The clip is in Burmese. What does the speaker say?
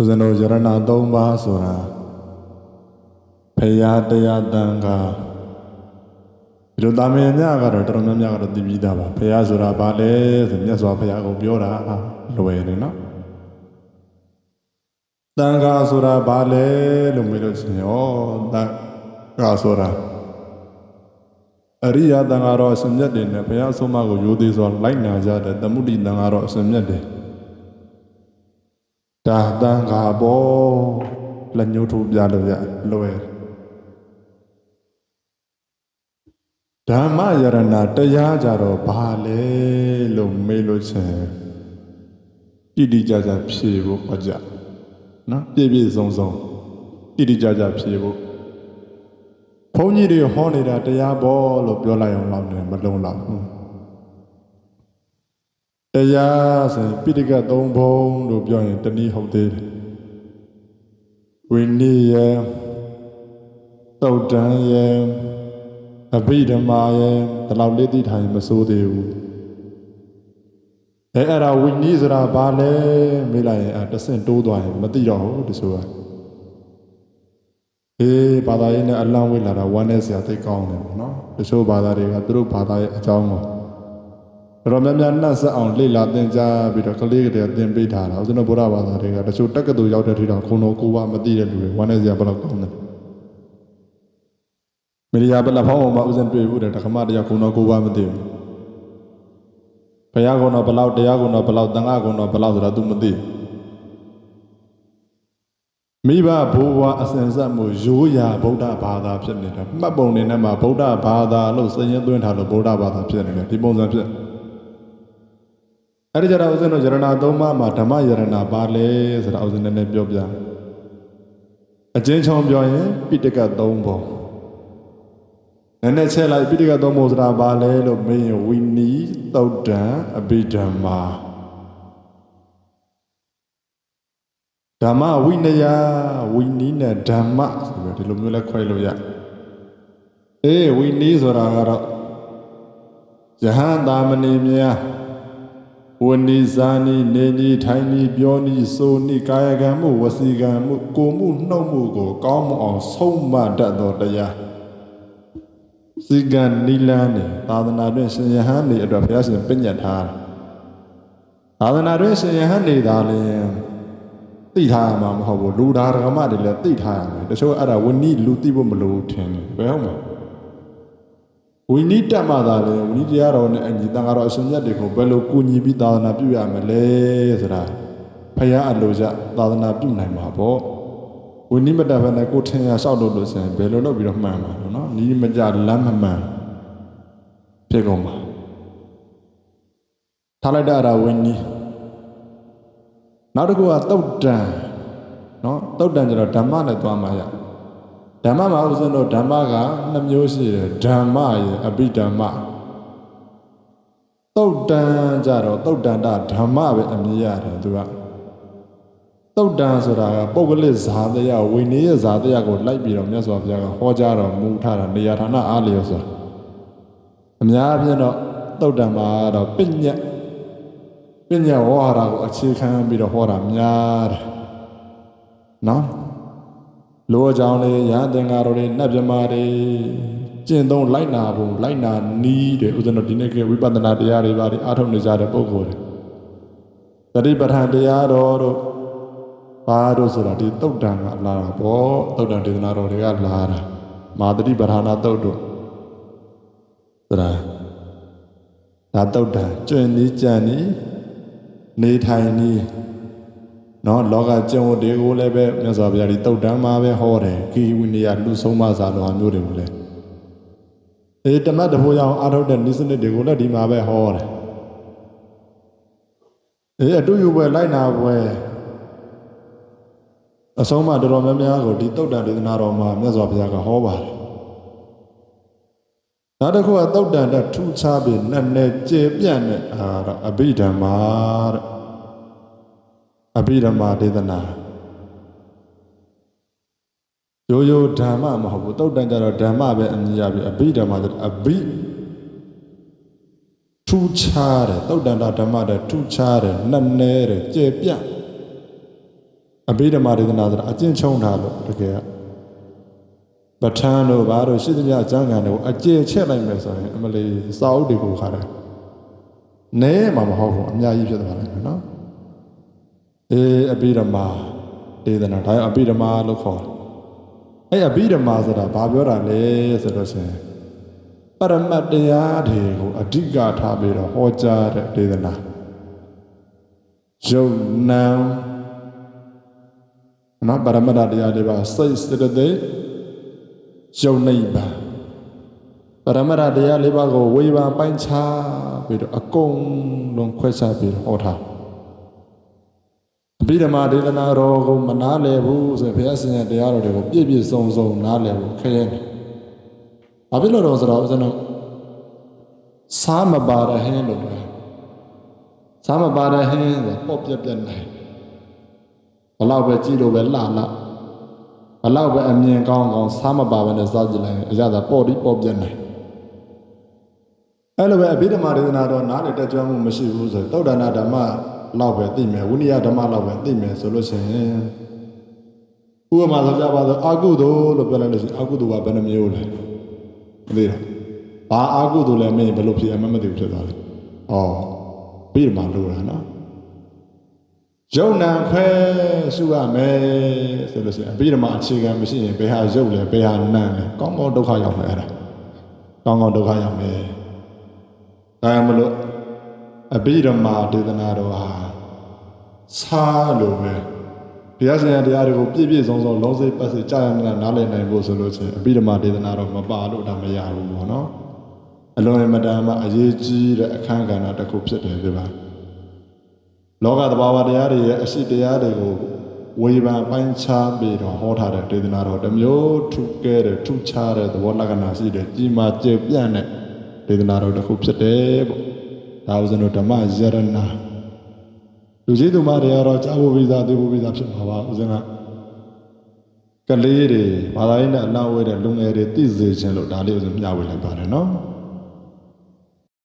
ဦးဇင်းတို့ယရဏသုံးပါးဆိုတာဖရာတရားတန်ခါဒီလိုတာမင်များကတော့တော်တော်များများကတော့သိပြီးသားပါဖရာဆိုတာဘာလဲဆိုမြတ်စွာဘုရားကိုပြောတာလွယ်တယ်နော်တန်ခါဆိုတာဘာလဲလို့မေးလို့ရှိရင်ဩတန်ခါဆိုတာအရိယာတန်ခါတော့အစမြတ်တယ်နဲ့ဘုရားဆုံးမကိုရိုသေစွာလိုက်နာကြတဲ့သမုဒိတန်ခါတော့အစမြတ်တယ် ဒါတန်ခါပေါ်လက်ညှိုးထိုးပြလို့ရလွယ်ဓမ္မယရဏတရားကြတော့ဘာလဲလို့မေးလို့ချင်းတိတိကျကျဖြေဖို့ဟောကြနော်ပြည့်ပြည့်စုံစုံတိတိကျကျဖြေဖို့ဘုန်းကြီးတွေဟောနေတာတရားပေါ်လို့ပြောလိုက်အောင်လောက်နေမလုံးလောက်ဘူး တရားဆိုရင်ပိဋကတ်သုံးဘုံလို့ပြောရင်တနည်းဟုတ်သေးတယ်ဝိနည်းယသုတ်တံယအဘိဓမ္မာယဒီလောက်လေးသိထားရင်မစိုးသေးဘူးအဲအဲ့ဒါဝိနည်းဆိုတာဘာလဲမေးလိုက်ရင်အဲတဆင့်တိုးသွားရင်မသိတော့ဘူးဒီဆိုတာအေးဘာသာရေးနဲ့အလံဝိလာတာဝမ်းနဲ့ဆရာသိကောင်းတယ်ပေါ့နော်တချို့ဘာသာတွေကသူတို့ဘာသာရဲ့အကြောင်းကို တော်တော်များများနှက်ဆက်အောင်လေ့လာသင်ကြားပြီးတော့ကလေးကတည်းကသင်ပေးထားတာဦးဇင်းတို့ဘုရားဘာသာတွေကတချို့တက္ကသိုလ်ရောက်တဲ့ထိတော့ခုံတော်ကိုယ်ပါမသိတဲ့လူတွေဝမ်းနဲ့ဆရာဘယ်လောက်ကောင်းတယ်မရိယာဘယ်လောက်ဖောင်းအောင်မှဦးဇင်းတွေ့ဘူးတဲ့တခမတယောက်ခုံတော်ကိုယ်ပါမသိဘူးဘုရားကုံတော်ဘယ်လောက်တရားကုံတော်ဘယ်လောက်တန်ခါကုံတော်ဘယ်လောက်ဆိုတာ तू မသိမိဘဘိုးဘွားအစဉ်ဆက်မှုရိုးရာဗုဒ္ဓဘာသာဖြစ်နေတယ်မှတ်ပုံနေနဲ့မှာဗုဒ္ဓဘာသာလို့စည်ရင်သွင်းထားလို့ဗုဒ္ဓဘာသာဖြစ်နေတယ်ဒီပုံစံဖြစ် အဲ့ဒီကြတော့ဦးဇင်းတို့ယရဏသုံးပါးမှာဓမ္မယရဏပါလဲဆိုတာဦးဇင်းနဲ့ပြောပြအချင်းချောင်းပြောရင်ပိဋကတ်သုံးပုံနည်းနည်းချက်လိုက်ပိဋကတ်သုံးပုံဆိုတာဘာလဲလို့မေးရင်ဝိနီးသုတ်တံအဘိဓမ္မာဓမ္မဝိနယဝိနီးနဲ့ဓမ္မဆိုပြီးဒီလိုမျိုးလဲခွဲလို့ရအေးဝိနီးဆိုတာကတော့ယဟန်တာမဏေများ ဝဏီဇာနီနေနီထိုင်နီပြောနီဆိုနီကာယကံမှုဝစီကံမှုကိုမှုနှုတ်မှုကို ကောင်းမအောင်ဆုံးမတတ်သောတရားစီကံနိလန်းနေသာသနာတွင်ရှင်ယဟန်နေအတွက်ဘုရားရှင်ပြညတ်ထားတယ်သာသနာတွင်ရှင်ယဟန်နေသာလျင်သိထားရမှာမဟုတ်ဘူးလူသားဓမ္မတွေလည်းသိထားရမယ်တချို့အဲ့ဒါဝဏီလူသိဖို့မလိုထင်တယ်ဘယ်ဟုတ်မလဲ ဝိနည်းတက်မှသာလေဝိနည်းတရားတော်နဲ့အညီတန်ဃာတော်အရှင်မြတ်တွေကိုဘယ်လိုကူညီပြီးသာသနာပြုရမလဲဆိုတာဖခင်အလိုကြသာသနာပြုနိုင်မှာပေါ့ဝိနည်းမတက်ဘဲနဲ့ကိုထင်ရလျှောက်လို့လို့ဆိုရင်ဘယ်လိုလုပ်ပြီးတော့မှန်မှာလဲနော်နီးမကြလမ်းမမှန်ဖြစ်ကုန်ပါထားလိုက်တာအရာဝိနည်းနောက်တစ်ခုကတုတ်တန်နော်တုတ်တန်ကျတော့ဓမ္မနဲ့သွားမှာရ ဓမ္မမှာဥစဉ်တော့ဓမ္မကနှစ်မျိုးရှိတယ်ဓမ္မရဲ့အဘိဓမ္မတုတ်တန်ကြတော့တုတ်တန်တဓမ္မပဲအမည်ရတယ်သူကတုတ်တန်ဆိုတာကပုဂ္ဂလိဇာတရားဝိနည်းရဲ့ဇာတရားကိုလိုက်ပြီးတော့မြတ်စွာဘုရားကဟောကြားတော်မူထားတာနေရာဌာနအားလျော်ဆိုတာအများအပြားတော့တုတ်တန်မှာတော့ပညတ်ပညာဝါဟာရကိုအခြေခံပြီးတော့ဟောတာများတယ်နော် လောအကြောင်းလေးရဟန်းသင်္ဃာတော်တွေနတ်မြမာတွေကျင့်သုံးလိုက်နာဖို့လိုက်နာနီးတယ်ဥစ္စံတော်ဒီနေ့ကဝိပဿနာတရားတွေပါတွေအားထုတ်နေကြတဲ့ပုဂ္ဂိုလ်တွေသတိပဋ္ဌာန်တရားတော်တို့ဘာတို့ဆိုတာဒီတုတ်တန်ကလာတာပေါ့တုတ်တန်ဒေသနာတော်တွေကလာတာမာသတိပဋ္ဌာနာတုတ်တို့ဆိုတာဒါတုတ်တန်ကျွင်နီးကြံနီးနေထိုင်နီး နော်လောကကျင့်ဝတ်တွေကိုလည်းပဲမြတ်စွာဘုရားဒီတုတ်တမ်းမှာပဲဟောတယ်ကီဝိနည်းလူဆုံးမစာလိုဟာမျိုးတွေကိုလည်းအေးတမတ်တဖို့ရအောင်အားထုတ်တဲ့နိစနစ်တွေကိုလည်းဒီမှာပဲဟောတယ်အေးအတူယူပွဲလိုက်နာပွဲအဆုံးမတော်တော်များများကိုဒီတုတ်တန်ဒေသနာတော်မှာမြတ်စွာဘုရားကဟောပါတယ်နောက်တစ်ခုကတုတ်တန်တဲ့ထူခြားပြီးနဲ့နဲ့ကျေပြန့်တဲ့အာတော့အဘိဓမ္မာတဲ့ အဘိဓမ္မာဒေသနာရိုးရိုးဓမ္မမဟုတ်ဘူးတုတ်တန်ကြတော့ဓမ္မပဲအမည်ရပြီအဘိဓမ္မာဆိုအဘိထူခြားတယ်တုတ်တန်တာဓမ္မတဲ့ထူခြားတယ်နဲ့နဲ့တဲ့ကျေပြန့်အဘိဓမ္မာဒေသနာဆိုတာအကျင့်ချုံထားလို့တကယ်ကပဋ္ဌာန်းတို့ဘာတို့ရှိသမျှအကျမ်းဂန်တို့အကျေချက်လိုက်မယ်ဆိုရင်အမလီစာအုပ်တွေကိုခါတယ်နဲမှာမဟုတ်ဘူးအများကြီးဖြစ်သွားတယ်နော် အေးအဘိဓမ္မာဒေသနာဒါအဘိဓမ္မာလို့ခေါ်တယ်အဲ့အဘိဓမ္မာဆိုတာဘာပြောတာလဲဆိုတော့ရှင်ပရမတ်တရားတွေကိုအဓိကထားပြီးတော့ဟောကြားတဲ့ဒေသနာယုံနံနော်ပရမတ္တတရားတွေပါစိတ်စတသိက်ယုံနိဗ္ဗာန်ပရမတ္တတရားလေးပါးကိုဝေဘာပိုင်းခြားပြီးတော့အကုန်လုံးခွဲခြားပြီးတော့ဟောထား အဘိဓမ္မာဒေသနာတော်ကိုမနာလည်ဘူးဆိုရင်ဘုရားရှင်ရဲ့တရားတော်တွေကိုပြည့်ပြည့်စုံစုံနားလည်ဖို့ခရဲတယ်။ဘာဖြစ်လို့တော့ဆိုတော့ဦးဇင်းတို့စားမပါရဟင်းလို့ပဲစားမပါရဟင်းဆိုပေါ့ပြက်ပြက်နိုင်ဘလောက်ပဲကြည့်လို့ပဲလှလှဘလောက်ပဲအမြင်ကောင်းကောင်းစားမပါဘဲနဲ့စားကြည့်လိုက်ရင်အရသာပေါ့ဒီပေါ့ပြက်နိုင်အဲ့လိုပဲအဘိဓမ္မာဒေသနာတော်နားလေတက်ကြွမှုမရှိဘူးဆိုရင်သုဒ္ဓနာဓမ္မ လောက်ပဲသိမယ်ဝိနည်းဓမ္မလောက်ပဲသိမယ်ဆိုလို့ရှိရင်ဥပမာဆိုကြပါတော့အာကုသိုလ်လို့ပြောလိုက်လို့ရှိရင်အာကုသိုလ်ကဘယ်နှမျိုးလဲမသိတော့ဘာအာကုသိုလ်လဲမင်းဘယ်လိုဖြစ်အမှမသိဘူးဖြစ်သွားလဲဩဘိဓမ္မာလို့လားနော်ယုံနံခွဲရှုရမယ်ဆိုလို့ရှိရင်အဘိဓမ္မာအခြေခံမရှိရင်ဘယ်ဟာယုတ်လဲဘယ်ဟာနံလဲကောင်းကောင်းဒုက္ခရောက်မယ်အဲ့ဒါကောင်းကောင်းဒုက္ခရောက်မယ်ဒါကြောင့်မလို့ အဘိဓမ္မာဒေသနာတော်ဟာစားလို့ပဲဘုရားရှင်ရဲ့တရားတွေကိုပြည့်ပြည့်စုံစုံလုံးစိတ်ပတ်စိတ်ကြာရမလားနားလည်နိုင်ဖို့ဆိုလို့ချင်းအဘိဓမ္မာဒေသနာတော်မပါလို့ဒါမရဘူးပေါ့နော်အလွန်အမတန်မှအရေးကြီးတဲ့အခန်းကဏ္ဍတစ်ခုဖြစ်တယ်ဒီပါလောကသဘာဝတရားတွေရဲ့အရှိတရားတွေကိုဝေဖန်ပိုင်းခြားပြီးတော့ဟောထားတဲ့ဒေသနာတော်တစ်မျိုးထူကဲတဲ့ထူခြားတဲ့သဘောလက္ခဏာရှိတဲ့ကြီးမားကျေပြန့်တဲ့ဒေသနာတော်တစ်ခုဖြစ်တယ်ပေါ့ ဒါဥစဉ်တို့ဓမ္မယရဏလူကြီးသူမတွေကတော့ကြားဖို့ပြီးသားသိဖို့ပြီးသားဖြစ်မှာပါဥစဉ်ကကလေးတွေဘာသာရေးနဲ့အနောက်ဝဲတဲ့လူငယ်တွေသိစေခြင်းလို့ဒါလေးဥစဉ်မျှဝေလိုက်ပါတယ်နော်